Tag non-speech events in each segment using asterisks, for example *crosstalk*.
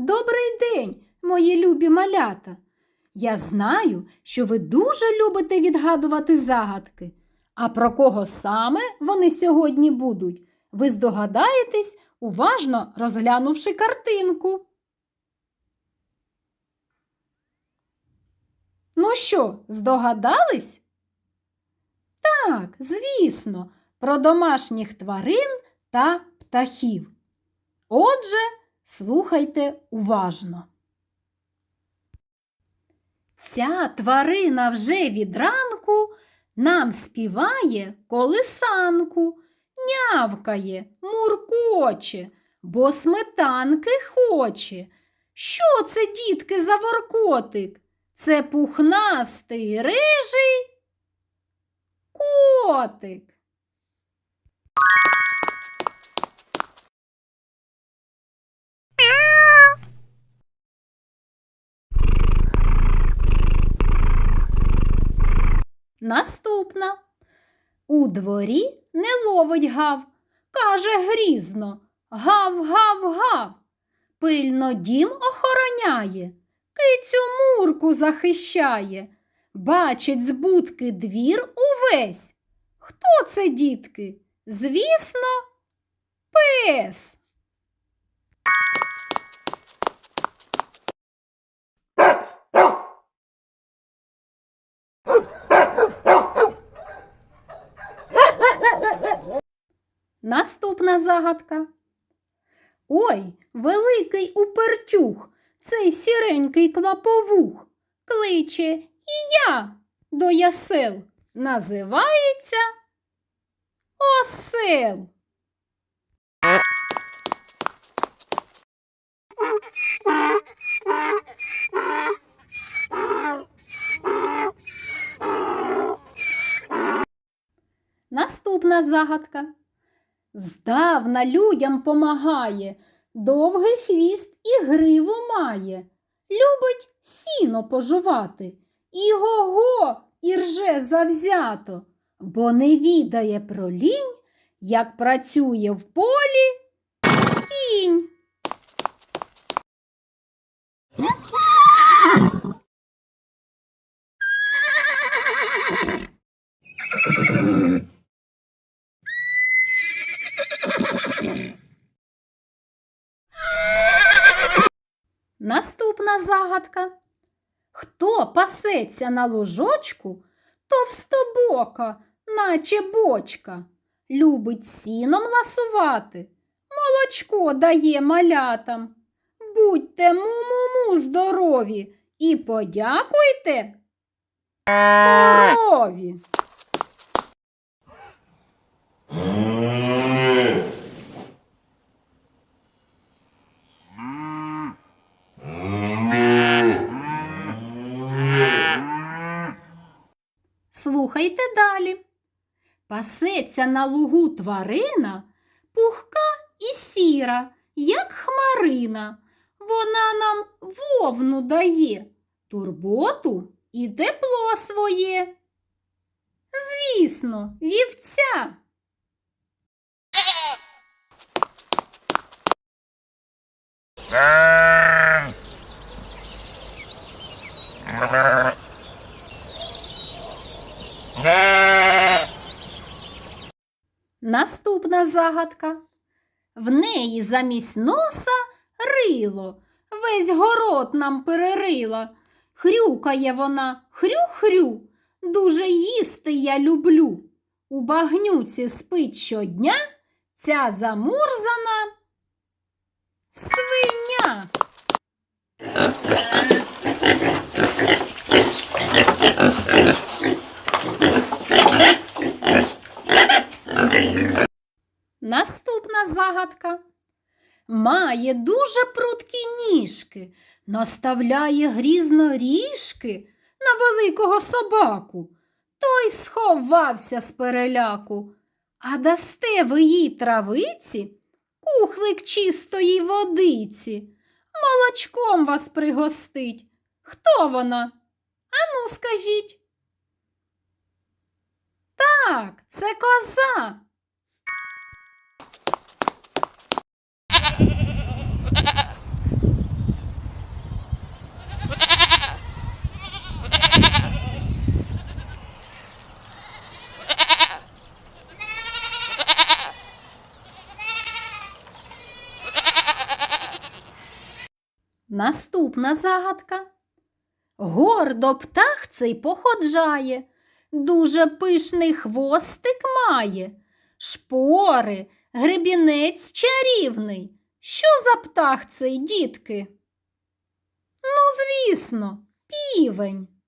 Добрий день, мої любі малята. Я знаю, що ви дуже любите відгадувати загадки. А про кого саме вони сьогодні будуть, ви здогадаєтесь, уважно розглянувши картинку. Ну що, здогадались? Так, звісно, про домашніх тварин та птахів. Отже, слухайте уважно. Ця тварина вже від ранку нам співає колисанку, нявкає, муркоче, бо сметанки хоче. Що це, дітки, за воркотик? Це пухнастий рижий котик. Наступна. У дворі не ловить гав, каже грізно гав-гав-гав. Пильно дім охороняє, кицю мурку захищає. Бачить з будки двір увесь. Хто це, дітки? Звісно, пес. Наступна загадка. Ой, великий упертюх, цей сіренький клаповух, кличе і я до ясел. Називається осел. Наступна загадка. Здавна людям помагає, довгий хвіст і гриву має. Любить сіно пожувати, і го-го і рже завзято, бо не відає про лінь, як працює в полі кінь. Наступна загадка. Хто пасеться на ложочку, товстобока, наче бочка, любить сіном ласувати, молочко дає малятам. Будьте му-му-му здорові і подякуйте *laughs* корові. Слухайте далі. Пасеться на лугу тварина, пухка і сіра, як хмарина. Вона нам вовну дає, турботу і тепло своє. Звісно, вівця. Наступна загадка. В неї замість носа рило, весь город нам перерила. Хрюкає вона, хрю-хрю, дуже їсти я люблю. У багнюці спить щодня ця замурзана свиня. Наступна загадка. Має дуже прудкі ніжки, наставляє грізно ріжки на великого собаку. Той сховався з переляку. А дасте ви їй травиці, кухлик чистої водиці, молочком вас пригостить. Хто вона? Ану, скажіть. Так, це коза. Наступна загадка. Гордо птах цей походжає, дуже пишний хвостик має, шпори, гребінець чарівний. Що за птах цей, дітки? Ну, звісно, півень. *laughs*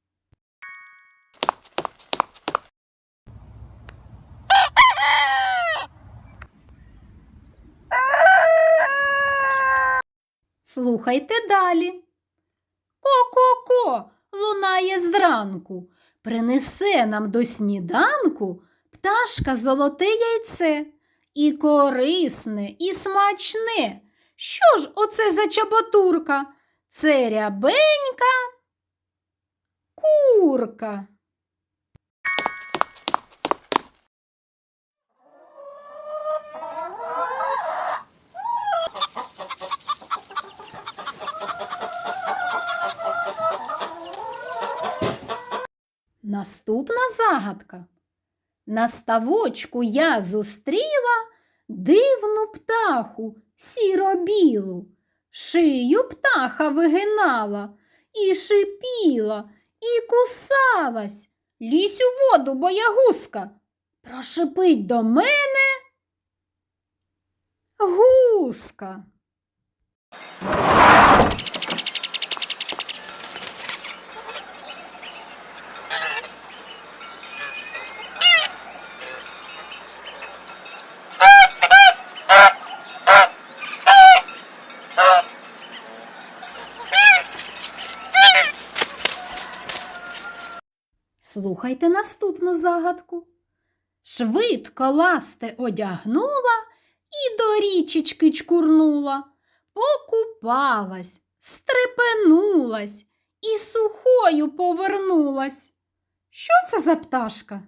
Слухайте далі. Ко-ко-ко лунає зранку, принесе нам до сніданку пташка золоте яйце. І корисне, і смачне. Що ж оце за чаботурка? Це рябенька курка. Наступна загадка. На ставочку я зустріла дивну птаху сіро-білу. Шию птаха вигинала і шипіла, і кусалась. Лізь у воду, боягузка. Прошипить до мене гуска. Слухайте наступну загадку. Швидко ласте одягнула і до річечки чкурнула, покупалась, стрепенулась і сухою повернулась. Що це за пташка?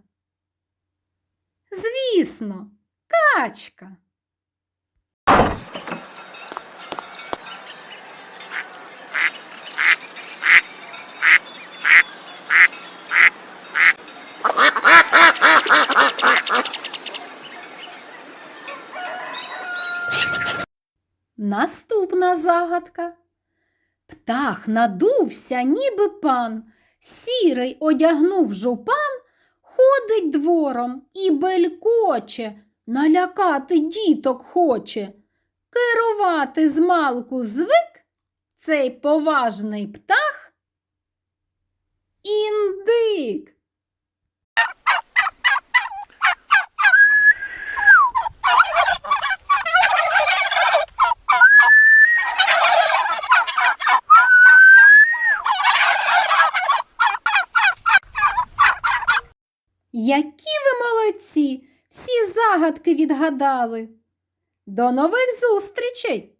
Звісно, качка. Наступна загадка. Птах надувся, ніби пан, сірий одягнув жупан, ходить двором і белькоче, налякати діток хоче. Керувати змалку звик цей поважний птах. Індик. Молодці! Всі загадки відгадали. До нових зустрічей!